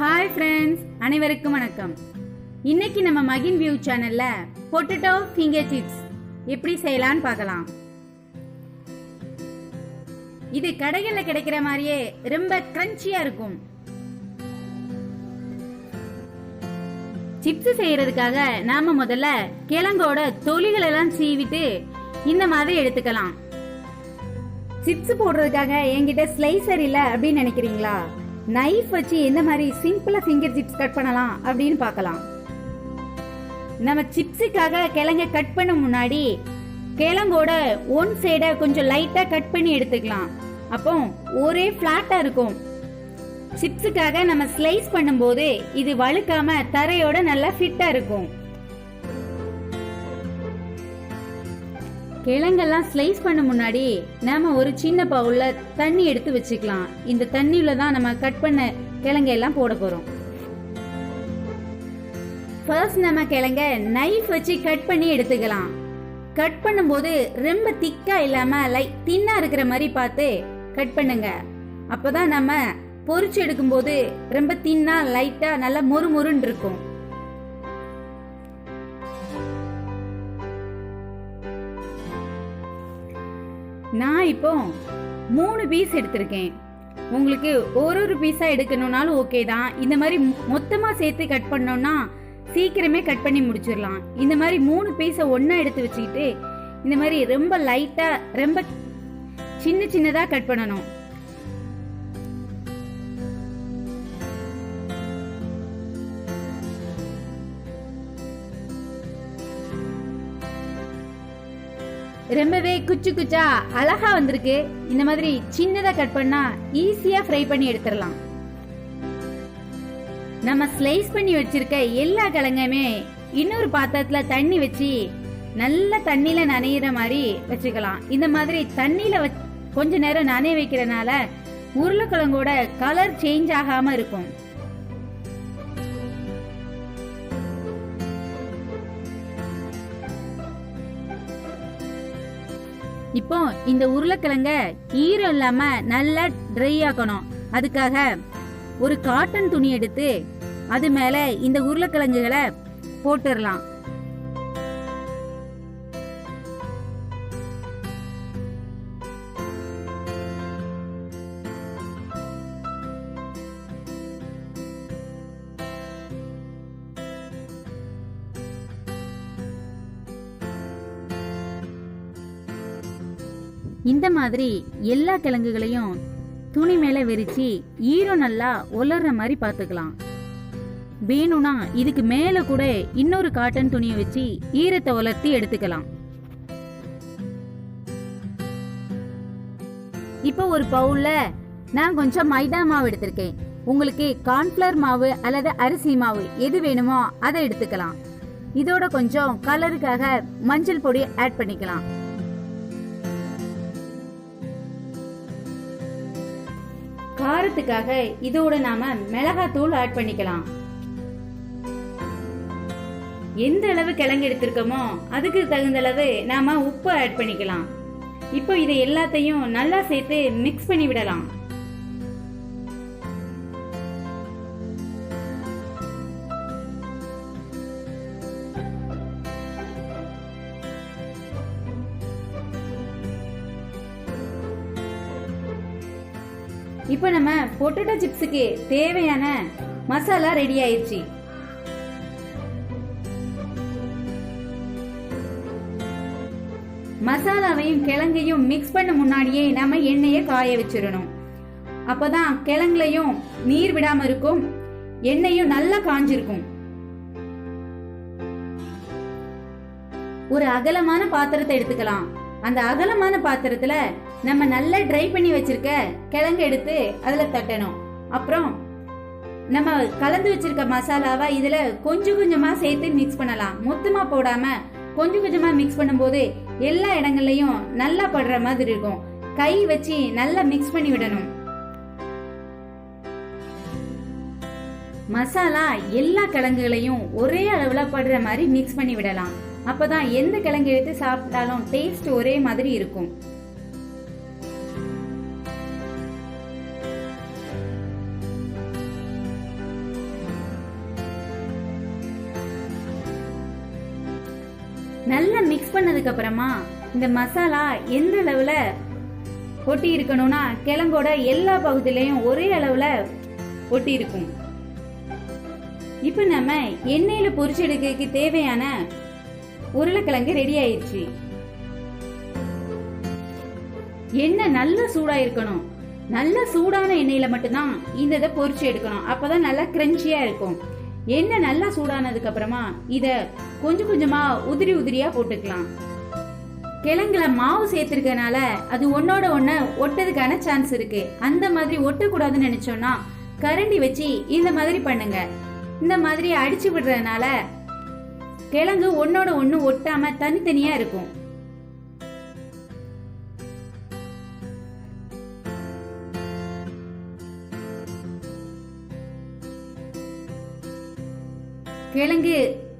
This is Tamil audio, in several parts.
ஹாய் ஃப்ரெண்ட்ஸ் அனைவருக்கும் வணக்கம். இன்னைக்கு நம்ம மகின் வியூ சேனல்ல பொட்டேட்டோ ஃபிங்கர் சிப்ஸ் எப்படி செய்யலாம்னு பார்க்கலாம். இது கடைகளில் கிடைக்கிற மாதிரியே ரொம்ப கிரன்ச்சியா இருக்கும். சிப்ஸ் செய்யறதுக்காக நாம முதல்ல கிழங்கோட தொலிகள் எல்லாம் சீவிட்டு இந்த மாதிரி எடுத்துக்கலாம். சிப்ஸ் போடுறதுக்காக என்கிட்ட ஸ்லைசர் இல்ல அப்படின்னு நினைக்கிறீங்களா? நைஃப் வச்சு எந்த மாதிரி சிம்பிளா ஃபிங்கர் சிப்ஸ் கட் பண்ணலாம் அப்படின்னு பார்க்கலாம். நம்ம சிப்ஸுக்காக கிழங்க கட் பண்ண முன்னாடி கிழங்கோட ஒன் சைடை கொஞ்சம் லைட்டா கட் பண்ணி எடுத்துக்கலாம். அப்போ ஒரே ஃப்ளாட்டாக இருக்கும். சிப்ஸுக்காக நம்ம ஸ்லைஸ் பண்ணும்போது இது வழுக்காம தரையோட நல்லா ஃபிட்டா இருக்கும். கிழங்கெல்லாம் ஸ்லைஸ் பண்ண முன்னாடி நாம ஒரு சின்ன பவுல்ல தண்ணி எடுத்து வச்சுக்கலாம். இந்த தண்ணியில தான் நம்ம கட் பண்ண கிழங்கெல்லாம் போட போறோம். ஃபர்ஸ்ட் நம்ம கிழங்க நைஃப் வச்சு கட் பண்ணி எடுத்துக்கலாம். கட் பண்ணும்போது ரொம்ப திக்கா இல்லாம லைட் தின்னா இருக்கிற மாதிரி பார்த்து கட் பண்ணுங்க. அப்பதான் நம்ம பொறிச்சு எடுக்கும்போது ரொம்ப தின்னா லைட்டா நல்லா மொறு மொறுன்னு இருக்கும். நான் இப்போ மூணு பீஸ் எடுத்திருக்கேன். உங்களுக்கு ஒரு ஒரு பீஸா எடுக்கணும்னாலும் ஓகே தான். இந்த மாதிரி மொத்தமா சேர்த்து கட் பண்ணோம்னா சீக்கிரமே கட் பண்ணி முடிச்சிடலாம். இந்த மாதிரி மூணு பீஸை ஒன்றா எடுத்து வச்சுக்கிட்டு இந்த மாதிரி ரொம்ப லைட்டாக ரொம்ப சின்ன சின்னதாக கட் பண்ணணும். ரொம்பவே குச்சு குச்சா அழகா வந்திருக்கு. இந்த மாதிரி சின்னதா கட் பண்ணா ஈஸியா ஃப்ரை பண்ணி எடுத்துடலாம். நம்ம ஸ்லைஸ் பண்ணி வச்சிருக்க எல்லா கிழங்குமே இன்னொரு பாத்திரத்துல தண்ணி வச்சு நல்ல தண்ணியில நனையிற மாதிரி வச்சுக்கலாம். இந்த மாதிரி தண்ணியில வச்- கொஞ்ச நேரம் நனைய வைக்கிறனால உருளைக்கிழங்கோட கலர் சேஞ்ச் ஆகாம இருக்கும். இப்போ இந்த உருளைக்கிழங்க ஈரம் இல்லாம நல்லா ட்ரை ஆக்கணும். அதுக்காக ஒரு காட்டன் துணி எடுத்து அது மேல இந்த உருளைக்கிழங்குகளை போட்டுடலாம் இந்த மாதிரி எல்லா கிழங்குகளையும் துணி மேல விரிச்சு ஈரம் நல்லா உலர்ற மாதிரி பார்த்துக்கலாம். வேணும்னா இதுக்கு மேல கூட இன்னொரு காட்டன் துணியை வச்சு ஈரத்தை உலர்த்தி எடுத்துக்கலாம். இப்போ ஒரு பவுல்ல நான் கொஞ்சம் மைதா மாவு எடுத்திருக்கேன். உங்களுக்கு கார்ன்ஃபிளவர் மாவு அல்லது அரிசி மாவு எது வேணுமோ அதை எடுத்துக்கலாம். இதோட கொஞ்சம் கலருக்காக மஞ்சள் பொடி ஆட் பண்ணிக்கலாம். காரத்துக்காக இதோட நாம மிளகாத்தூள் ஆட் பண்ணிக்கலாம். எந்த அளவு கிழங்கு எடுத்திருக்கோமோ அதுக்கு தகுந்த அளவு நாம உப்பு ஆட் பண்ணிக்கலாம். இப்போ இதை எல்லாத்தையும் நல்லா சேர்த்து மிக்ஸ் பண்ணி விடலாம். இப்போ நம்ம பொட்டேட்டோ சிப்ஸுக்கு தேவையான மசாலா ரெடி ஆயிடுச்சு மசாலாவையும் கிழங்கையும் மிக்ஸ் பண்ண முன்னாடியே நம்ம எண்ணெயை காய வச்சிடணும். அப்பதான் கிழங்குலையும் நீர் விடாம இருக்கும் எண்ணெயும் நல்லா காஞ்சிருக்கும். ஒரு அகலமான பாத்திரத்தை எடுத்துக்கலாம். அந்த அகலமான பாத்திரத்துல நம்ம நல்லா ட்ரை பண்ணி வச்சிருக்க கிழங்கு எடுத்து அதுல தட்டணும். அப்புறம் நம்ம கலந்து வச்சிருக்க மசாலாவை இதுல கொஞ்சம் கொஞ்சமா சேர்த்து மிக்ஸ் பண்ணலாம். மொத்தமா போடாம கொஞ்சம் கொஞ்சமா மிக்ஸ் பண்ணும்போது எல்லா இடங்கள்லயும் நல்லா படுற மாதிரி இருக்கும். கை வச்சு நல்லா மிக்ஸ் பண்ணி விடணும். மசாலா எல்லா கிழங்குகளையும் ஒரே அளவுல படுற மாதிரி மிக்ஸ் பண்ணி விடலாம். அப்பதான் எந்த கிழங்கு எடுத்து சாப்பிட்டாலும் டேஸ்ட் ஒரே மாதிரி இருக்கும். நல்லா மிக்ஸ் பண்ணதுக்கு அப்புறமா இந்த மசாலா எந்த அளவுல ஒட்டி இருக்கணும்னா கிழங்கோட எல்லா பகுதியிலையும் ஒரே அளவுல ஒட்டி இருக்கும். இப்போ நம்ம எண்ணெயில பொரிச்சு எடுக்கிறதுக்கு தேவையான உருளைக்கிழங்கு ரெடி ஆயிடுச்சு. எண்ணெய் நல்லா சூடா இருக்கணும் நல்ல சூடான எண்ணெயில மட்டும்தான் இந்த இதை பொரிச்சு எடுக்கணும். அப்பதான் நல்லா கிரன்ச்சியா இருக்கும். எண்ணெய் நல்லா சூடானதுக்கு அப்புறமா இத கொஞ்சம் கொஞ்சமா உதிரி உதிரியா போட்டுக்கலாம். கிழங்குல மாவு சேர்த்திருக்கனால அது ஒன்னோட ஒண்ணு ஒட்டதுக்கான சான்ஸ் இருக்கு. அந்த மாதிரி ஒட்டக்கூடாதுன்னு நினைச்சோம்னா கரண்டி வச்சு இந்த மாதிரி பண்ணுங்க. இந்த மாதிரி அடிச்சு விடுறதுனால கிழங்கு ஒன்னோட ஒண்ணு ஒட்டாம தனித்தனியா இருக்கும். கிழங்கு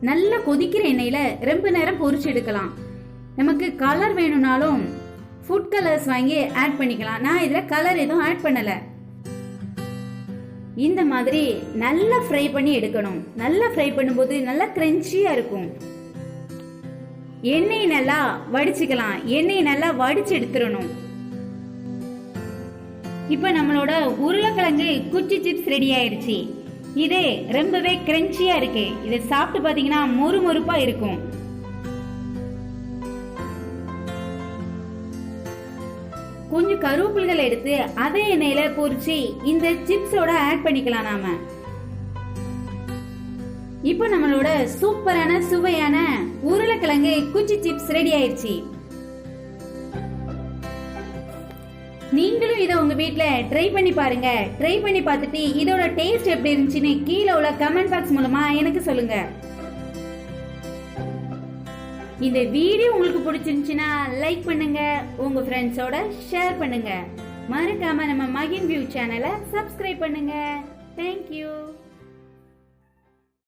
நல்லா கொதிக்கிற எண்ணெயில ரொம்ப நேரம் பொரிச்சு எடுக்கலாம். நமக்கு கலர் வேணும்னாலும் ஃபுட் கலர்ஸ் வாங்கி ஆட் பண்ணிக்கலாம். நான் இதுல கலர் எதுவும் ஆட் பண்ணல. இந்த மாதிரி நல்லா ஃப்ரை பண்ணி எடுக்கணும். நல்லா ஃப்ரை பண்ணும்போது நல்லா கிரன்ச்சியா இருக்கும். எண்ணெய் நல்லா வடிச்சுக்கலாம். எண்ணெய் நல்லா வடிச்சு எடுத்துடணும். இப்போ நம்மளோட உருளைக்கிழங்கு குச்சி சிப்ஸ் ரெடி ஆயிடுச்சு. இது ரொம்பவே கிரன்ச்சியா இருக்கு. இதை சாப்பிட்டு பாத்தீங்கன்னா மொறு மொறுப்பா இருக்கும். கொஞ்சம் கருவேப்பில்கள் எடுத்து அதே எண்ணெயில பொரிச்சு இந்த சிப்ஸோட ஆட் பண்ணிக்கலாம் நாம. இப்போ நம்மளோட சூப்பரான சுவையான உருளைக்கிழங்கு குச்சி சிப்ஸ் ரெடி ஆயிடுச்சு. நீங்களும் இதை உங்க வீட்ல ட்ரை பண்ணி பாருங்க. ட்ரை பண்ணி பார்த்துட்டு இதோட டேஸ்ட் எப்படி இருந்துச்சுன்னு கீழே உள்ள கமெண்ட் பாக்ஸ் மூலமா எனக்கு சொல்லுங்க. இந்த வீடியோ உங்களுக்கு பிடிச்சிருந்துச்சுன்னா லைக் பண்ணுங்க உங்க ஃப்ரெண்ட்ஸோட ஷேர் பண்ணுங்க. மறக்காம நம்ம மகின் வியூ சேனலை சப்ஸ்கிரைப் பண்ணுங்க. Thank you